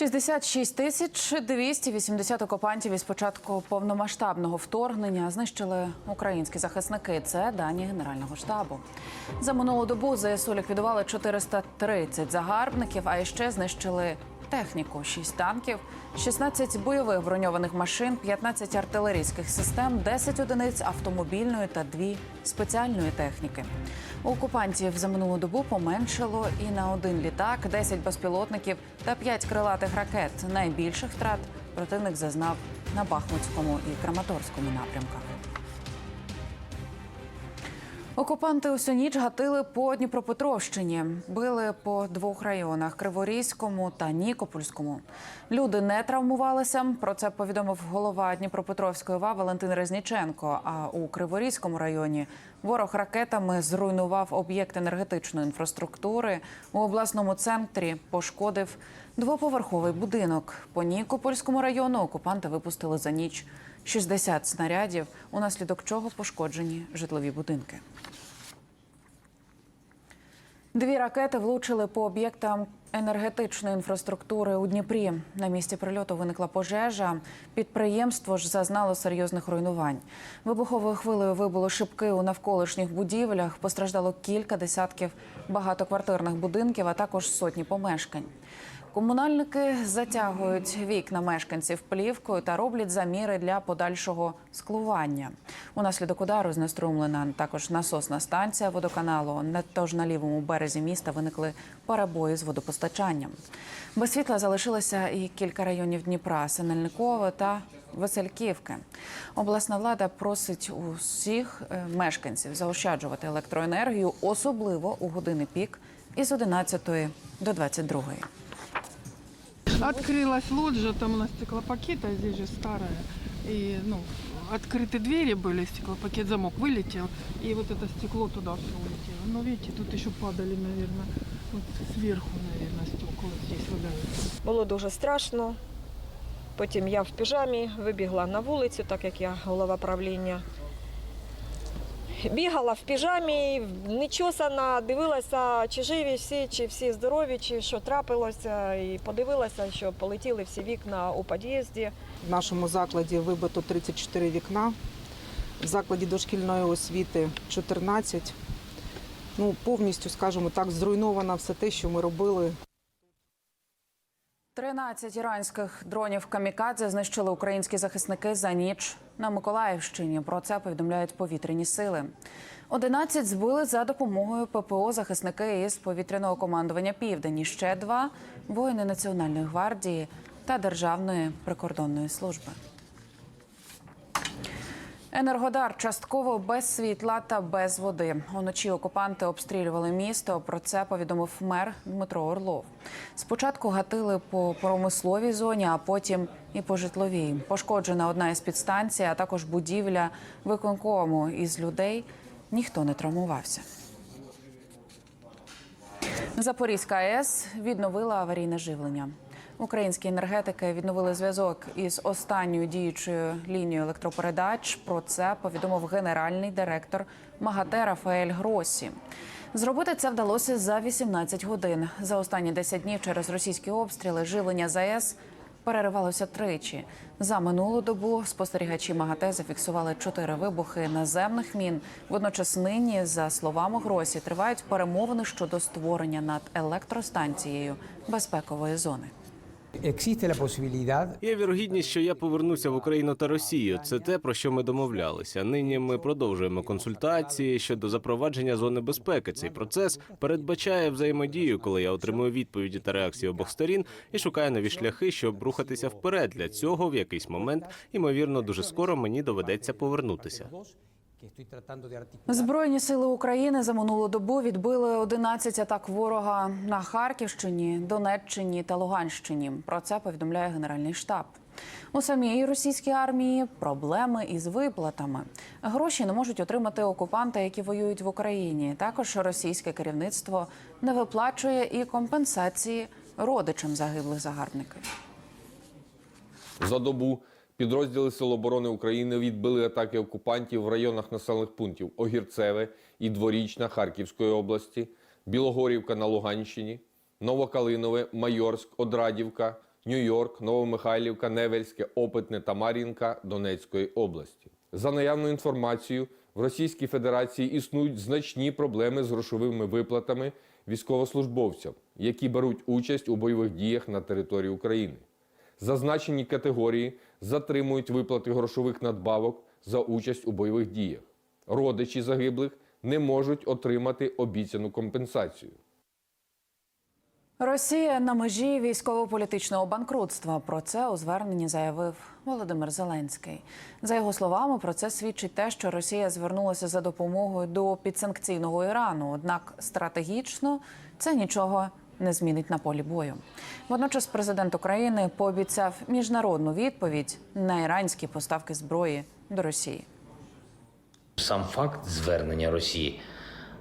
66 тисяч 280 окупантів із початку повномасштабного вторгнення знищили українські захисники. Це дані Генерального штабу. За минулу добу ЗСУ ліквідували 430 загарбників, а ще знищили техніку: 6 танків, 16 бойових броньованих машин, 15 артилерійських систем, 10 одиниць автомобільної та 2 спеціальної техніки. У окупантів за минулу добу поменшало і на один літак, 10 безпілотників та 5 крилатих ракет. Найбільших втрат противник зазнав на Бахмутському і Краматорському напрямках. Окупанти усю ніч гатили по Дніпропетровщині, били по двох районах Криворізькому та Нікопольському. Люди не травмувалися. Про це повідомив голова Дніпропетровської ОВА Валентин Резніченко. А у Криворізькому районі ворог ракетами зруйнував об'єкт енергетичної інфраструктури. У обласному центрі пошкодив двоповерховий будинок. По Нікопольському району окупанти випустили за ніч 60 снарядів, унаслідок чого пошкоджені житлові будинки. Дві ракети влучили по об'єктам енергетичної інфраструктури у Дніпрі. На місці прильоту виникла пожежа. Підприємство ж зазнало серйозних руйнувань. Вибуховою хвилею вибуло шибки у навколишніх будівлях. Постраждало кілька десятків багатоквартирних будинків, а також сотні помешкань. Комунальники затягують вікна мешканців плівкою та роблять заміри для подальшого склування. Унаслідок удару знеструмлена також насосна станція водоканалу. Тож на лівому березі міста виникли перебої з водопостачанням. Без світла залишилося і кілька районів Дніпра, Синельникове та Васильківки. Обласна влада просить усіх е, мешканців заощаджувати електроенергію, особливо у години пік із 11 до 22. Открылась лоджия, там у нас стеклопакет, а здесь же старая. И, ну, открыты двери были, стеклопакет, замок вылетел, и вот это стекло туда все улетело. Но видите, тут еще падали, наверное, вот сверху, наверное, стекла здесь валяются. Було дуже страшно. Потім я в піжамі вибігла на вулицю, так як я голова правління. Бігала в піжамі, нечосана, дивилася, чи живі всі, чи всі здорові, чи що трапилося. І подивилася, що полетіли всі вікна у під'їзді. В нашому закладі вибито 34 вікна, в закладі дошкільної освіти 14. Ну, повністю, скажімо так, зруйновано все те, що ми робили 13 іранських дронів камікадзе знищили українські захисники за ніч на Миколаївщині. Про це повідомляють повітряні сили. 11 збили за допомогою ППО захисники із повітряного командування Південь. Ще два воїни Національної гвардії та Державної прикордонної служби. Енергодар частково без світла та без води. Уночі окупанти обстрілювали місто. Про це повідомив мер Дмитро Орлов. Спочатку гатили по промисловій зоні, а потім і по житловій. Пошкоджена одна із підстанцій, а також будівля виконкому. Із людей ніхто не травмувався. Запорізька АЕС відновила аварійне живлення. Українські енергетики відновили зв'язок із останньою діючою лінією електропередач. Про це повідомив генеральний директор МАГАТЕ Рафаель Гросі. Зробити це вдалося за 18 годин. За останні 10 днів через російські обстріли живлення з АЕС переривалося тричі. За минулу добу спостерігачі МАГАТЕ зафіксували чотири вибухи наземних мін. Водночас нині, за словами Гросі, тривають перемовини щодо створення над електростанцією безпекової зони. Є вірогідність, що я повернуся в Україну та Росію. Це те, про що ми домовлялися. Нині ми продовжуємо консультації щодо запровадження зони безпеки. Цей процес передбачає взаємодію, коли я отримую відповіді та реакції обох сторін і шукаю нові шляхи, щоб рухатися вперед. Для цього в якийсь момент, ймовірно, дуже скоро мені доведеться повернутися. Збройні сили України за минулу добу відбили 11 атак ворога на Харківщині, Донеччині та Луганщині. Про це повідомляє Генеральний штаб. У самій російській армії проблеми із виплатами. Гроші не можуть отримати окупанти, які воюють в Україні. Також російське керівництво не виплачує і компенсації родичам загиблих загарбників. За добу підрозділи Сил оборони України відбили атаки окупантів в районах населених пунктів Огірцеве і Дворічна Харківської області, Білогорівка на Луганщині, Новокалинове, Майорськ, Одрадівка, Нью-Йорк, Новомихайлівка, Невельське, Опитне та Мар'їнка Донецької області. За наявною інформацією, в Російській Федерації існують значні проблеми з грошовими виплатами військовослужбовцям, які беруть участь у бойових діях на території України. Зазначені категорії затримують виплати грошових надбавок за участь у бойових діях. Родичі загиблих не можуть отримати обіцяну компенсацію. Росія на межі військово-політичного банкрутства. Про це у зверненні заявив Володимир Зеленський. За його словами, про це свідчить те, що Росія звернулася за допомогою до підсанкційного Ірану. Однак стратегічно це нічого не змінить на полі бою. Водночас президент України пообіцяв міжнародну відповідь на іранські поставки зброї до Росії. Сам факт звернення Росії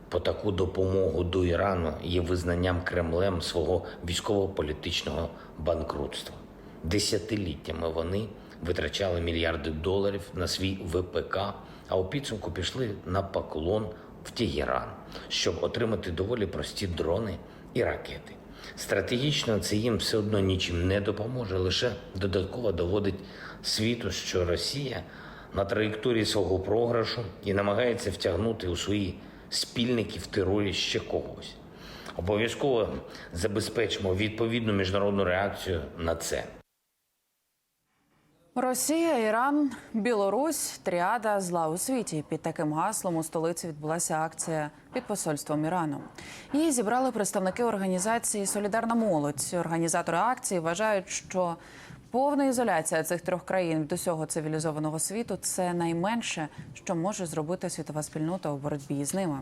по таку допомогу до Ірану є визнанням Кремлем свого військово-політичного банкрутства. Десятиліттями вони витрачали мільярди доларів на свій ВПК, а у підсумку пішли на поклон в Тегеран, щоб отримати доволі прості дрони і ракети. Стратегічно це їм все одно нічим не допоможе, лише додатково доводить світу, що Росія на траєкторії свого програшу і намагається втягнути у свої спільники в терорі ще когось. Обов'язково забезпечимо відповідну міжнародну реакцію на це. Росія, Іран, Білорусь, тріада зла у світі. Під таким гаслом у столиці відбулася акція під посольством Ірану. Її зібрали представники організації Солідарна молодь. Організатори акції вважають, що повна ізоляція цих трьох країн від усього цивілізованого світу це найменше, що може зробити світова спільнота у боротьбі з ними.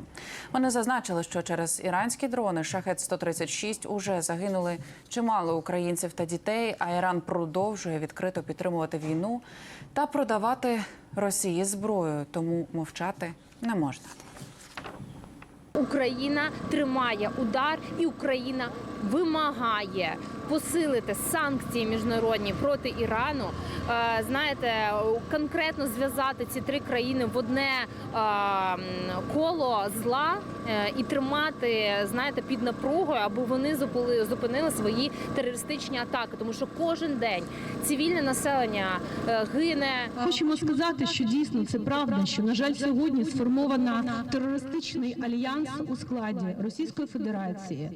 Вони зазначили, що через іранські дрони шахет 136 уже загинули чимало українців та дітей. А Іран продовжує відкрито підтримувати війну та продавати Росії зброю, тому мовчати не можна. Україна тримає удар, і Україна вимагає посилити санкції міжнародні проти Ірану. Е, Знаєте, конкретно зв'язати ці три країни в одне е, коло зла е, і тримати, знаєте, під напругою, аби вони зупинили свої терористичні атаки, тому що кожен день цивільне населення гине. Хочемо сказати, що дійсно це правда, що на жаль сьогодні сформована терористичний альянс у складі Російської Федерації.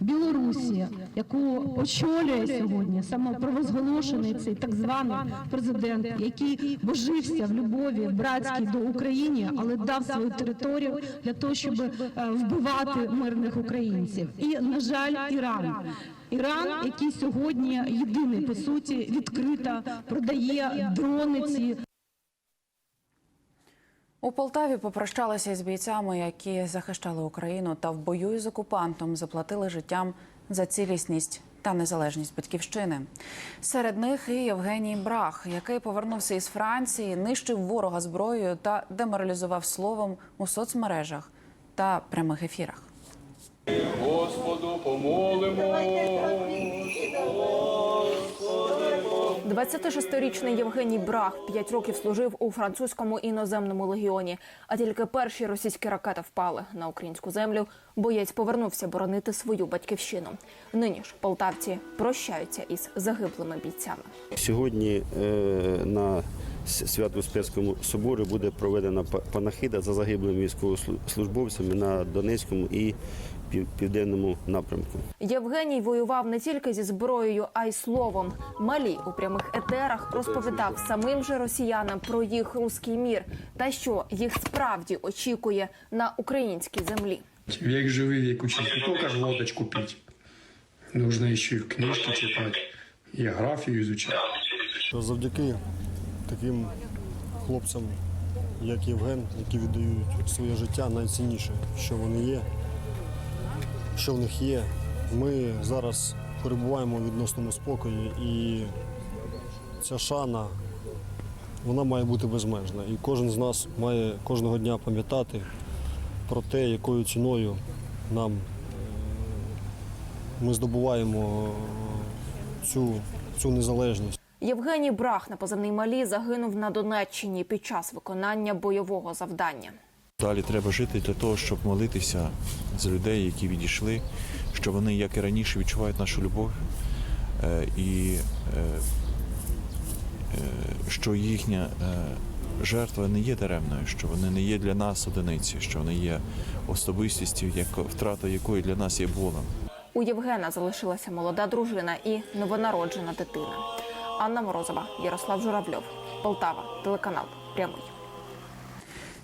Білорусі, яку очолює сьогодні самопровозголошений цей так званий президент, який божився в любові братській до України, але дав свою територію для того, щоб е, вбивати мирних українців. І на жаль, Іран. Іран, який сьогодні єдиний по суті відкрито продає дрони ці У Полтаві попрощалися із бійцями, які захищали Україну та в бою із окупантом заплатили життям за цілісність та незалежність батьківщини. Серед них і Євгеній Брах, який повернувся із Франції, нищив ворога зброєю та деморалізував словом у соцмережах та прямих ефірах. Господу помолимо. 26-річний Євгеній Брах 5 років служив у французькому іноземному легіоні. А тільки перші російські ракети впали на українську землю. Боєць повернувся боронити свою батьківщину. Нині ж полтавці прощаються із загиблими бійцями. Сьогодні е, на С- Свято-Успенському соборі буде проведена па- панахида за загиблими військовослужбовцями на Донецькому і південному напрямку. Євгеній воював не тільки зі зброєю, а й словом. Малі у прямих етерах розповідав самим же росіянам про їх руський мір та що їх справді очікує на українській землі. Век живи, век учись. Не только ж лодочку пить. Нужно еще и книжки читать, и географию изучать. Завдяки таким хлопцям, як Євген, які віддають своє життя найцінніше, що вони є, що в них є. Ми зараз перебуваємо в відносному спокої і ця шана вона має бути безмежна. І кожен з нас має кожного дня пам'ятати про те, якою ціною нам е, ми здобуваємо е, цю, цю незалежність. Євгеній Брах на позивний малі загинув на Донеччині під час виконання бойового завдання. Далі треба жити для того, щоб молитися за людей, які відійшли, що вони, як і раніше, відчувають нашу любов, е, і е, е, що їхня жертва не є даремною, що вони не є для нас одиниці, що вони є особистістю, втрата якої для нас є болем. У Євгена залишилася молода дружина і новонароджена дитина. Анна Морозова, Ярослав Журавльов, Полтава, телеканал Прямий.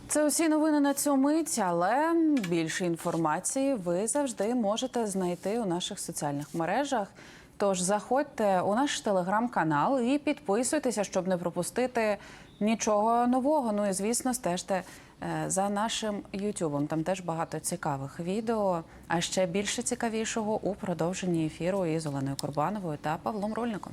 Це усі новини на цю мить, але більше інформації ви завжди можете знайти у наших соціальних мережах. Тож заходьте у наш телеграм-канал і підписуйтеся, щоб не пропустити нічого нового. Ну і звісно, стежте е, за нашим Ютубом. Там теж багато цікавих відео. А ще більше цікавішого у продовженні ефіру із Оленою Курбановою та Павлом Рольником.